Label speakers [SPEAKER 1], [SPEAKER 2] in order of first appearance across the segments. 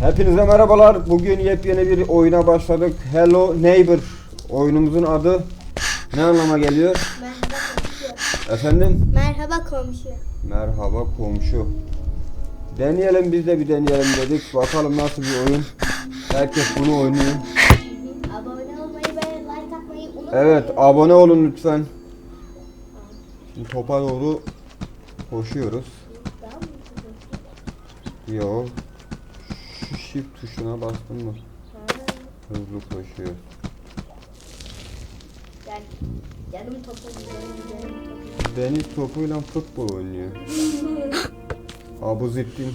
[SPEAKER 1] Hepinize merhabalar. Bugün yepyeni bir oyuna başladık. Hello Neighbor. Oyunumuzun adı ne anlama geliyor?
[SPEAKER 2] Merhaba komşu.
[SPEAKER 1] Efendim?
[SPEAKER 2] Merhaba komşu.
[SPEAKER 1] Merhaba komşu. Deneyelim biz de bir deneyelim dedik. Bakalım nasıl bir oyun. Herkes bunu oynuyor.
[SPEAKER 2] Abone olmayı ve like atmayı unutmayın.
[SPEAKER 1] Evet abone olun lütfen. Şimdi topa doğru koşuyoruz.
[SPEAKER 2] Daha mı komşu?
[SPEAKER 1] Yo. Şu shift tuşuna bastın mı? Hızlı koşuyor.
[SPEAKER 2] Gel. Canım topu.
[SPEAKER 1] Deniz topuyla futbol oynuyor. Abu Zittin.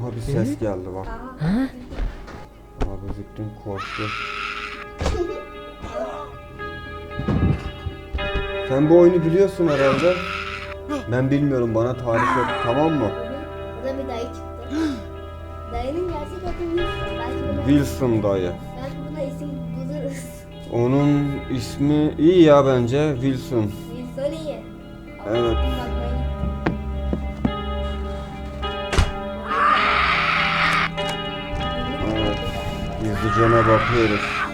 [SPEAKER 1] Aha bir ses geldi bak. Abu Zittin korktu. Sen bu oyunu biliyorsun herhalde. Ben bilmiyorum bana tarif et tamam mı?
[SPEAKER 2] Burada bir dayı çıktı. Dayının gerçek adı Wilson. Belki
[SPEAKER 1] Wilson dayı.
[SPEAKER 2] belki buna isim buluruz.
[SPEAKER 1] Onun ismi iyi ya bence Wilson.
[SPEAKER 2] Wilson iyi. Ama
[SPEAKER 1] Evet.
[SPEAKER 2] bakmayın.
[SPEAKER 1] Evet. Bakıyoruz.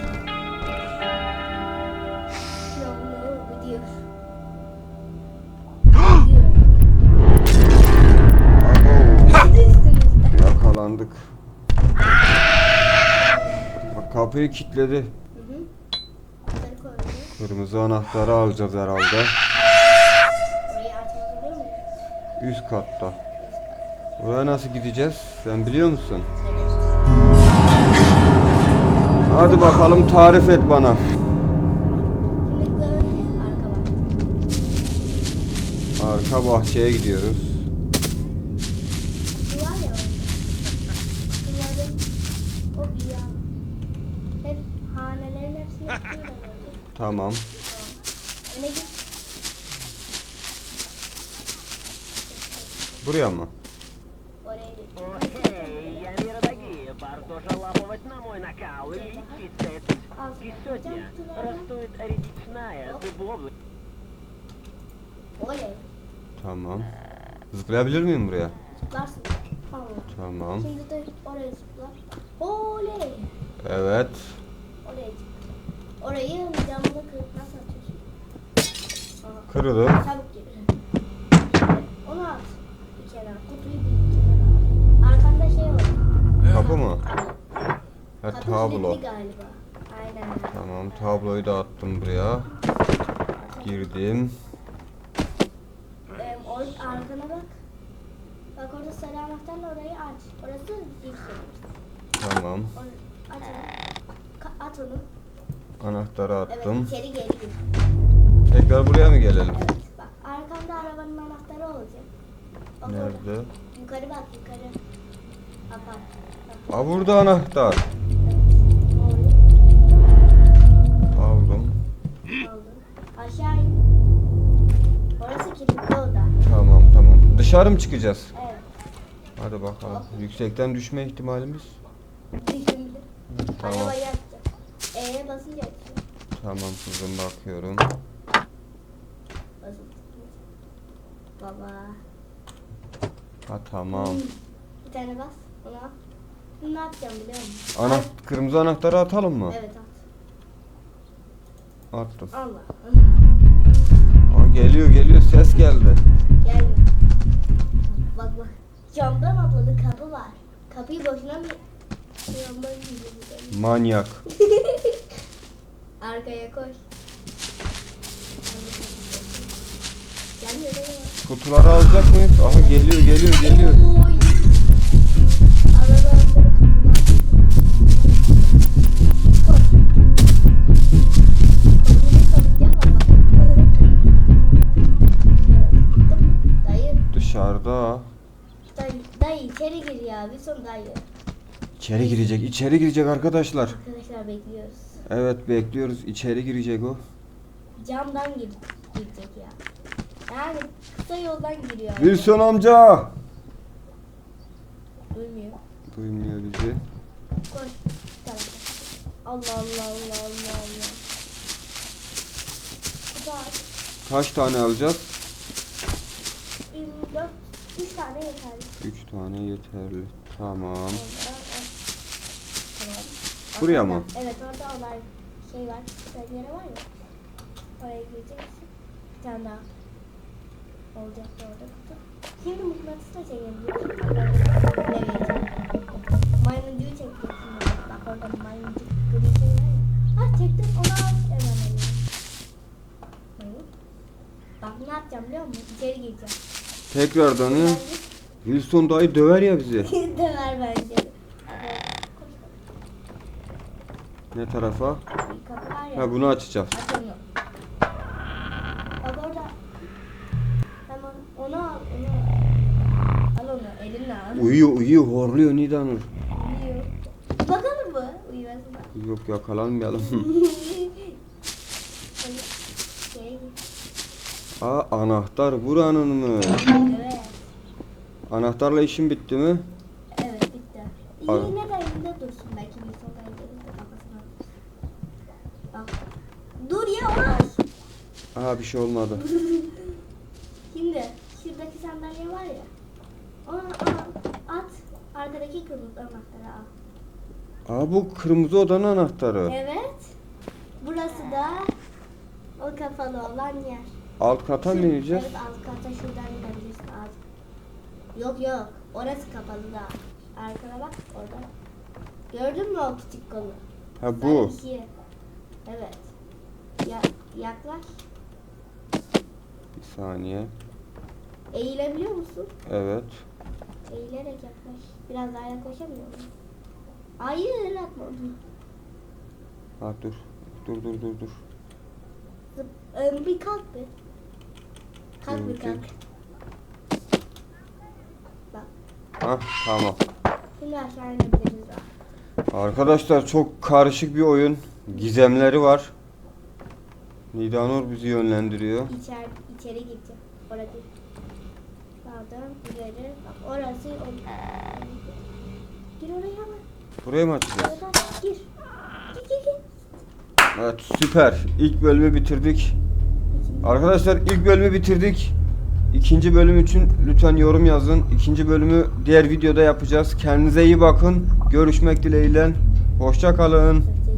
[SPEAKER 1] Kapıyı kilitledi. Kırmızı anahtarı alacağız herhalde. Üst katta. Oraya nasıl gideceğiz? Sen biliyor musun? Hadi bakalım tarif et bana.
[SPEAKER 2] Arka
[SPEAKER 1] bahçeye gidiyoruz. Tamam.
[SPEAKER 2] Öne git.
[SPEAKER 1] Buraya mı?
[SPEAKER 2] Oraya git.
[SPEAKER 3] Эй, я мир дорогие, Бартоша лапывать на мой накал и лечить этот. И сегодня растует редичная дубовая.
[SPEAKER 2] Oley.
[SPEAKER 1] Tamam. Zıplayabilir miyim buraya?
[SPEAKER 2] Zıplarsın. Tamam.
[SPEAKER 1] Tamam.
[SPEAKER 2] Şimdi de oraya zıpla. Oley.
[SPEAKER 1] Evet.
[SPEAKER 2] Oraya zıpla. Orayı camını kırıp nasıl atıyorsun?
[SPEAKER 1] Kırılır.
[SPEAKER 2] Çabuk gir. Onu at. Bir kenara. Kutuyu bir kenara. Arkanda şey var.
[SPEAKER 1] Kapı mı? Ha
[SPEAKER 2] Kapı
[SPEAKER 1] tablo.
[SPEAKER 2] kilitli galiba. Aynen.
[SPEAKER 1] Tamam tabloyu da attım buraya. Girdim.
[SPEAKER 2] Ee, or arkana bak. Bak orada sarı anahtarla orayı aç. Orası ilk yerimiz.
[SPEAKER 1] Tamam.
[SPEAKER 2] Or- aç onu. Ka- at onu.
[SPEAKER 1] Anahtarı
[SPEAKER 2] Evet
[SPEAKER 1] attım.
[SPEAKER 2] içeri geri gir.
[SPEAKER 1] Tekrar buraya mı gelelim?
[SPEAKER 2] Evet bak arkanda arabanın anahtarı olacak. Bak orada.
[SPEAKER 1] Nerede?
[SPEAKER 2] Yukarı bak yukarı. Apar.
[SPEAKER 1] Aa burada anahtar. Aldım.
[SPEAKER 2] Aldın. Aşağı in. Orası kilitli oda.
[SPEAKER 1] Tamam tamam. Dışarı mı çıkacağız?
[SPEAKER 2] Evet.
[SPEAKER 1] Hadi bakalım. Yüksekten düşme ihtimalimiz. Tamam.
[SPEAKER 2] Arabayı E'ye basınca açıyor.
[SPEAKER 1] Tamam kızım bakıyorum.
[SPEAKER 2] Basın. Baba.
[SPEAKER 1] Ha tamam.
[SPEAKER 2] Bir tane bas. Onu at. Bunu ne yapacağım biliyor musun?
[SPEAKER 1] Ana kırmızı anahtarı atalım mı?
[SPEAKER 2] Evet at.
[SPEAKER 1] Attım.
[SPEAKER 2] Allah.
[SPEAKER 1] Aa, geliyor geliyor ses geldi.
[SPEAKER 2] Gelme. Bak bak. Camdan atladı kapı var. Kapıyı boşuna mı? Gidiyor.
[SPEAKER 1] Manyak.
[SPEAKER 2] Arkaya koş. Gelmiyor değil mi?
[SPEAKER 1] Kutuları alacak mıyız? Aha geliyor geliyor geliyor.
[SPEAKER 2] Oy. Arada. Dayı,
[SPEAKER 1] Dışarıda.
[SPEAKER 2] dayı, dayı içeri gir ya. Bir son dayı.
[SPEAKER 1] İçeri girecek. içeri girecek arkadaşlar.
[SPEAKER 2] Arkadaşlar bekliyoruz.
[SPEAKER 1] Evet bekliyoruz. İçeri girecek o.
[SPEAKER 2] Camdan gir, girecek ya. Yani kısa yoldan giriyor.
[SPEAKER 1] Wilson amca.
[SPEAKER 2] Duymuyor.
[SPEAKER 1] Duymuyor bizi.
[SPEAKER 2] Koş. Allah Allah Allah Allah Allah. Aç.
[SPEAKER 1] Kaç tane alacağız?
[SPEAKER 2] 24, 3 üç tane yeterli.
[SPEAKER 1] 3 tane yeterli. Tamam.
[SPEAKER 2] Tamam.
[SPEAKER 1] Buraya mı?
[SPEAKER 2] Evet orada olay şey var. Pencere var ya. Oraya gireceksin. Bir tane daha. Olacak da orada kutu. Şimdi mıknatısla çekelim. Evet. Maymuncuğu çekeceksin. Bak orada maymuncuk gri şey var ya. Ha çektim onu al. Hemen alayım. Bak ne yapacağım biliyor musun? İçeri gireceğim.
[SPEAKER 1] Tekrardan ya. Wilson dayı döver ya bizi.
[SPEAKER 2] Döver bence.
[SPEAKER 1] Ne tarafa? Ha bunu açacağız.
[SPEAKER 2] Aç onu. Bak orada. Tamam onu al onu al. Al onu elinle al.
[SPEAKER 1] Uyuyor uyuyor horluyor Nidanur.
[SPEAKER 2] Uyuyor. Bakalım mı? Uyumasına.
[SPEAKER 1] Yok yakalanmayalım. Aa anahtar buranın mı?
[SPEAKER 2] evet.
[SPEAKER 1] Anahtarla işin bitti mi?
[SPEAKER 2] Evet bitti. Yine de elinde dursun belki bir sonra elinde kafasına. Bak. Dur ya onu aç.
[SPEAKER 1] Aha bir şey olmadı.
[SPEAKER 2] Şimdi şuradaki sandalye var ya. Onu al, at. Arkadaki kırmızı anahtarı al.
[SPEAKER 1] Aa bu kırmızı odanın anahtarı.
[SPEAKER 2] Evet. Burası da o kapalı olan yer.
[SPEAKER 1] Alt kata mı ineceğiz?
[SPEAKER 2] Evet alt kata şuradan gidebilirsin az. Yok yok. Orası kapalı da. Arkana bak orada. Gördün mü o küçük kolu?
[SPEAKER 1] Ha bu.
[SPEAKER 2] Evet. Ya, yaklaş.
[SPEAKER 1] Bir saniye.
[SPEAKER 2] Eğilebiliyor musun?
[SPEAKER 1] Evet.
[SPEAKER 2] Eğilerek yaklaş. Biraz daha yaklaşamıyor musun? Hayır atma onu.
[SPEAKER 1] Ha dur. Dur dur dur dur.
[SPEAKER 2] Zıp, ım, bir kalk bir. Kalk bir kalk. Bak.
[SPEAKER 1] Ha tamam.
[SPEAKER 2] Şimdi aşağı inebiliriz daha.
[SPEAKER 1] Arkadaşlar çok karışık bir oyun. Gizemleri var. Nidanur bizi yönlendiriyor.
[SPEAKER 2] İçer, içeri gireceğim. Orada. Sağdan ileri. Bak orası. O... Gir oraya hemen.
[SPEAKER 1] Buraya mı açacağız?
[SPEAKER 2] Oradan gir. Gir gir gir.
[SPEAKER 1] Evet süper. İlk bölümü bitirdik. Arkadaşlar ilk bölümü bitirdik. İkinci bölüm için lütfen yorum yazın. İkinci bölümü diğer videoda yapacağız. Kendinize iyi bakın. Görüşmek dileğiyle. Hoşça kalın.